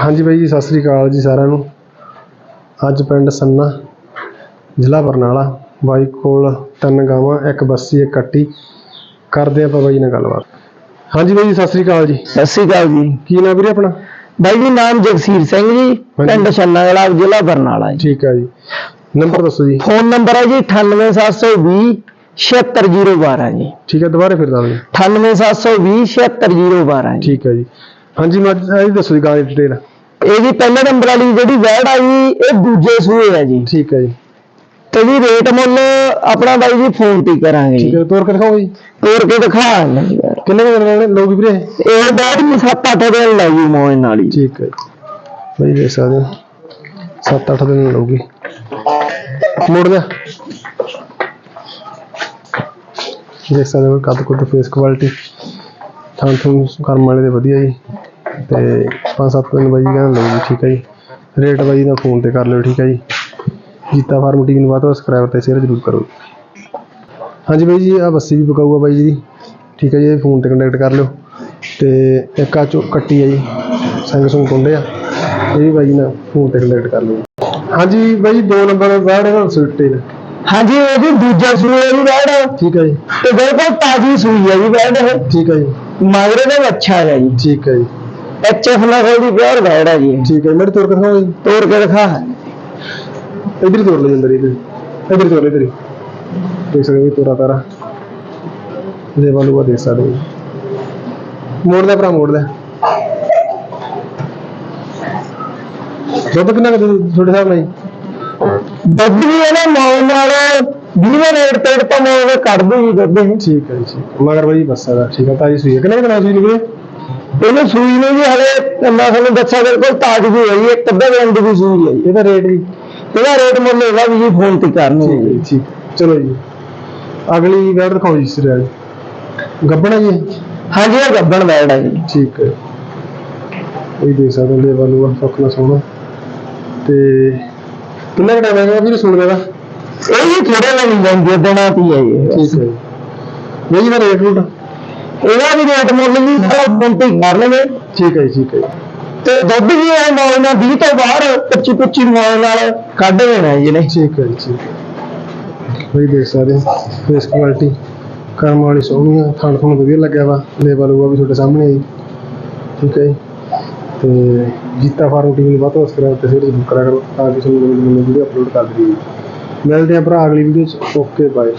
ਹਾਂਜੀ ਬਾਈ ਜੀ ਸਤਿ ਸ੍ਰੀ ਅਕਾਲ ਜੀ ਸਾਰਿਆਂ ਨੂੰ। ਅੱਜ ਪਿੰਡ ਸੰਨਾ ਜ਼ਿਲ੍ਹਾ ਬਰਨਾਲਾ ਬਾਈ ਕੋਲ ਤਿੰਨ ਗਾਵਾਂ ਇੱਕ ਬੱਸੀ ਇੱਕ ਕੱਟੀ। ਕਰਦੇ ਆਪਾਂ ਬਾਈ ਨਾਲ ਗੱਲਬਾਤ। ਹਾਂਜੀ ਬਾਈ ਜੀ ਸਤਿ ਸ੍ਰੀ ਅਕਾਲ ਜੀ। ਸਤਿ ਸ਼੍ਰੀ ਅਕਾਲ ਜੀ। ਕੀ ਨਾਮ ਵੀਰੇ ਆਪਣਾ? ਬਾਈ ਜੀ ਨਾਮ ਜਗਸੀਰ ਸਿੰਘ ਜੀ ਪਿੰਡ ਛੰਨਾਗਲਾ ਜ਼ਿਲ੍ਹਾ ਬਰਨਾਲਾ ਜੀ। ਠੀਕ ਹੈ ਜੀ। ਨੰਬਰ ਦੱਸੋ ਜੀ। ਫੋਨ ਨੰਬਰ ਹੈ ਜੀ 98720 76012 ਜੀ। ਠੀਕ ਹੈ ਦੁਬਾਰੇ ਫਿਰ ਦੱਸ ਦਿਓ। 98720 76012 ਜੀ। ਠੀਕ ਹੈ ਜੀ। ਹਾਂਜੀ ਮੈਂ ਇਹ ਦੱਸੋ ਜੀ ਗਾਂ ਦੀ ਡਿਟੇਲ ਇਹ ਜੀ ਪਹਿਲੇ ਨੰਬਰ ਵਾਲੀ ਜਿਹੜੀ ਵੈੜ ਆ ਜੀ ਇਹ ਦੂਜੇ ਸੂਏ ਹੈ ਜੀ। ਠੀਕ ਹੈ ਜੀ। ਤੇ ਜੀ ਰੇਟ ਮੁੱਲ ਆਪਣਾ ਬਾਈ ਜੀ ਫੋਨ ਤੇ ਕਰਾਂਗੇ ਠੀਕ ਹੈ ਤੋਰ ਕੇ ਦਿਖਾਓ ਜੀ। ਤੋਰ ਕੇ ਦਿਖਾ। ਕਿੰਨੇ ਦਿਨ ਰਹਿਣੇ? ਲਓ ਵੀਰੇ। ਇਹ ਬੈਠ ਜੀ 7-8 ਦਿਨ ਲੱਗੀ ਮੋਇਨ ਨਾਲ ਹੀ। ਠੀਕ ਹੈ ਬਈ ਦੇਖ ਸਕਦੇ ਹੋ। 7-8 ਦਿਨ ਲਊਗੀ। ਮੋੜ ਲਿਆ ਦੇਖ ਸਕਦੇ ਹੋ ਕੱਦ ਕੁੱਦ ਫੇਸ ਕੁਆਲਿਟੀ ਥਾਂ ਥੂੰ ਕਰਮ ਵਾਲੇ ਦੇ ਵਧੀਆ ਜੀ। ਤੇ 5-7 ਦਿਨ ਬਾਈ ਕਹਿੰਦਾ ਜੀ, ਠੀਕ ਹੈ ਜੀ। ਰੇਟ ਬਾਈ ਦਾ ਫੋਨ ਤੇ ਕਰ ਲਿਓ, ਠੀਕ ਹੈ ਜੀ। ਜੀਤਾ ਫਾਰਮ ਟੀਮ ਨੂੰ ਬਾਅਦ ਸਬਸਕ੍ਰਾਈਬ ਤੇ ਸ਼ੇਅਰ ਜ਼ਰੂਰ ਕਰੋ। ਹਾਂਜੀ ਬਾਈ ਜੀ ਆ ਬੱਸੀ ਵੀ ਪਕਾਊਗਾ ਬਾਈ ਜੀ ਦੀ। ਠੀਕ ਹੈ ਜੀ, ਇਹ ਫੋਨ ਤੇ ਕੰਟੈਕਟ ਕਰ ਲਿਓ। ਤੇ ਇੱਕ ਆ ਚੋ ਕੱਟੀ ਹੈ ਜੀ ਸੰਗ ਸੰਗ ਕੁੰਡੇ ਆ। ਇਹ ਵੀ ਬਾਈ ਨਾਲ ਫੋਨ ਤੇ ਕੰਟੈਕਟ ਕਰ ਲਿਓ। ਹਾਂਜੀ ਬਾਈ ਦੋ ਨੰਬਰ ਬਾਹਰ ਨਾਲ ਸਵਿਫਟ ਹਾਂਜੀ ਇਹ ਜੀ ਦੂਜਾ ਸੂਏ ਦੀ ਵੈੜ। ਠੀਕ ਹੈ ਜੀ। ਤੇ ਬਿਲਕੁਲ ਤਾਜ਼ੀ ਸੂਈ ਹੈ ਜੀ ਵੈੜ ਇਹ। ਠੀਕ ਹੈ ਜੀ। ਮਗਰੇ ਦਾ ਅੱਛਾ ਹੈ ਜੀ। ਠੀਕ ਹੈ ਜੀ। ਐਚਐਫ ਨਸਲ ਦੀ ਪਿਓਰ ਵੈੜ ਹੈ ਜੀ ਠੀਕ ਹੈ ਮੇਰੇ ਤੋਰ ਕੇ ਦਿਖਾਓ ਜੀ। ਤੋੜ ਕੇ ਦਿਖਾ। ਇਧਰ ਹੀ ਤੋੜ ਲੈ ਜੰਦਰ ਇਧਰ। ਇਧਰ ਹੀ ਲੈ ਇਧਰ। ਹੀ ਦੇਖ ਸਕਦੇ ਹੋ ਤੋਰਾ ਤਾਰਾ। ਦੇ ਵਾਲੂਆ ਦੇਖ ਸਕਦੇ ਹੋ ਮੋੜ ਦਾ ਭਰਾ ਮੋੜ ਦਾ ਦੁੱਧ ਕਿੰਨਾ ਕੁ ਤੁਹਾਡੇ ਹਿਸਾਬ ਨਾਲ ਜੀ? ਵੀ ਇਹਨੇ ਮੌਲ ਨਾਲ 20 ਰੇਟ ਤੇ ਤਾਂ ਮੌਲ ਕੱਢ ਦੂ ਜੀ ਇਹ ਠੀਕ ਹੈ ਜੀ। ਮਗਰ ਬਾਈ ਬੱਸਾ ਦਾ ਠੀਕ ਹੈ ਤਾਜੀ ਸੂਈ ਹੈ ਕਿੰਨੇ ਸੂਈ ਨਿਕਲੇ? ਇਹਨੂੰ ਸੂਈ ਨੂੰ ਜੀ ਹਲੇ ਮੈਂ ਤੁਹਾਨੂੰ ਦੱਸਿਆ ਬਿਲਕੁਲ ਤਾਜ਼ੀ ਹੋਈ ਹੈ ਇੱਕ ਅੱਧੇ ਦਿਨ ਦੀ ਸੂਈ ਹੈ ਇਹਦਾ ਰੇਟ ਜੀ ਇਹਦਾ ਰੇਟ ਮੁੱਲ ਇਹਦਾ ਵੀ ਜੀ ਫੋਨ ਤੇ ਕਰਨੀ ਹੈ ਜੀ ਜੀ ਠੀਕ। ਚਲੋ ਜੀ। ਅਗਲੀ ਵੈਡ ਦਿਖਾਓ ਜੀ ਸਿਰਿਆ ਜੀ ਗੱਬਣਾ ਜੀ? ਹਾਂਜੀ ਇਹ ਗੱਬਣ ਵੈੜ ਹੈ ਜੀ। ਠੀਕ ਹੈ। ਇਹ ਦੇਖ ਸਕਦੇ ਹੋ ਲੇਵਲ ਉਹ ਸੁੱਕਣਾ ਸੋਹਣਾ। ਤੇ ਕਿੰਨਾ ਕੁ ਟਾਈਮ ਹੈਗਾ ਵੀਰ ਸੁਣਨੇ ਦਾ? ਇਹ ਜੀ ਥੋੜੇ ਲੱਗ ਜਾਂਦੀ ਦਿਨਾਂ ਦੀ ਹੈ ਠੀਕ ਹੈ। ਜੀ ਦਾ ਰੇਟ ਰੂਟ? ਇਹਦਾ ਵੀ ਰੇਟ ਮੁੱਲ ਤੇ ਹੀ ਕਰ ਲਵੇ ਠੀਕ ਹੈ ਜੀ ਠੀਕ ਹੈ ਤੇ ਦੁੱਧ ਵੀ ਇਹ ਮੌਲ ਨਾਲ 20 ਤੋਂ ਬਾਹਰ 25 25 ਮੌਲ ਨਾਲ ਕੱਢ ਦੇਣਾ ਜੀ ਨੇ ਠੀਕ ਹੈ ਜੀ ਠੀਕ ਹੈ। ਬਈ ਦੇਖ ਸਕਦੇ ਹੋ ਫੇਸ ਕੁਆਲਿਟੀ ਕਰਮ ਵਾਲੀ ਸੋਹਣੀ ਆ ਥਣ ਥਣ ਵਧੀਆ ਲੱਗਿਆ ਵਾ। ਲੇਵਲ ਉਹ ਵੀ ਤੁਹਾਡੇ ਸਾਹਮਣੇ ਆ ਜੀ। ਠੀਕ ਹੈ ਜੀ। ਤੇ ਜੀਤਾ ਫਾਰਮ ਟੀਮ ਨੂੰ ਬਹੁਤ ਸਬਸਕ੍ਰਾਈਬ ਤੇ ਸ਼ੇਅਰ ਜ਼ਰੂਰ ਕਰਿਆ ਕਰੋ ਤਾਂ ਕਿ ਤੁਹਾਨੂੰ ਨਵੀਂ ਨਵੀਂ ਵੀਡੀਓ ਅਪਲੋਡ ਕਰ ਦਈਏ। ਮਿਲਦੇ ਹਾਂ ਭਰਾ, ਅਗਲੀ ਵੀਡੀਓ ਚ, ਓਕੇ ਬਾਏ